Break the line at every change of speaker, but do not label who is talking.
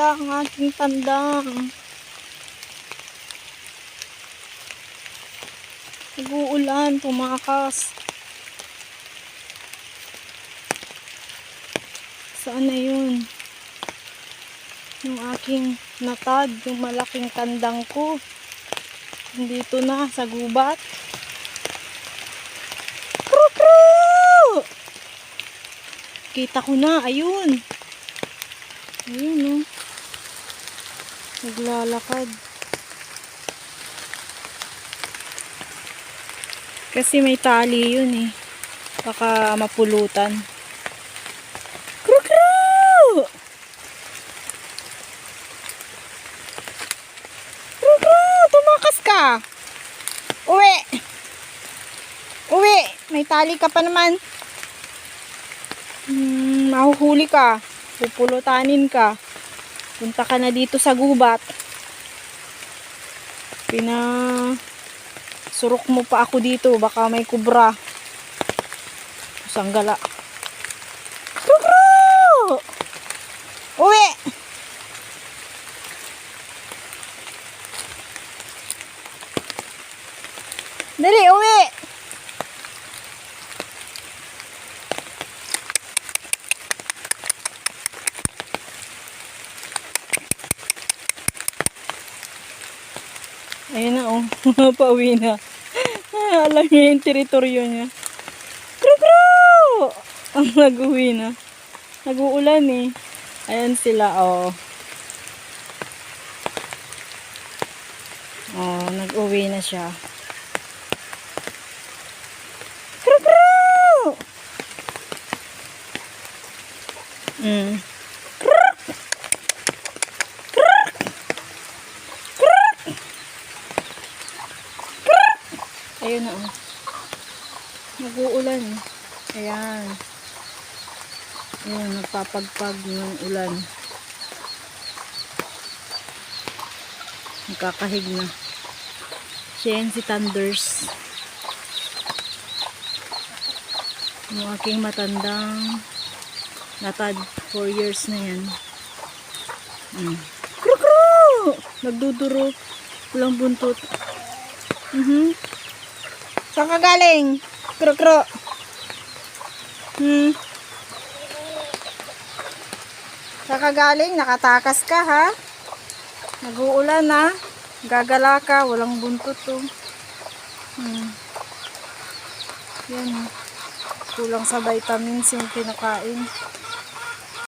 Nawala ang aking tandang. Nag-uulan, tumakas. Saan na yun? Yung aking natad, yung malaking tandang ko. Dito na, sa gubat. Kru kru! Kita ko na, ayun. Ayun, no. Naglalakad. Kasi may tali yun eh. Baka mapulutan. Kru kru! Tumakas ka! Uwi! Uwi! May tali ka pa naman. Hmm, mahuhuli ka. Pupulutanin ka. Punta ka na dito sa gubat. Pina surok mo pa ako dito. Baka may kubra. Sanggala. Kukru! Uwi! Dali, uwi! Ayun na oh, pauwi na. Ah, Alam niya yung teritoryo niya. Kru kru! Ang nag-uwi na. Nag-uulan eh. Ayan sila oh. Oh, nag-uwi na siya. Kru kru! Mm. Ayun na oh. Nag-uulan. Ayan. Ayan, nagpapagpag ng ulan. Nagkakahig na. Siya si Thunders. Yung aking matandang natad. 4 years na yan. Mm. Kru kru! Nagduduro. Walang buntot. Mhm. Saan ka galing? Kro kro. Hmm. Saan ka galing? Nakatakas ka ha? Nag-uulan ha? Gagala ka. Walang buntot to. Hmm. Yan ha. Kulang sa vitamins yung kinakain.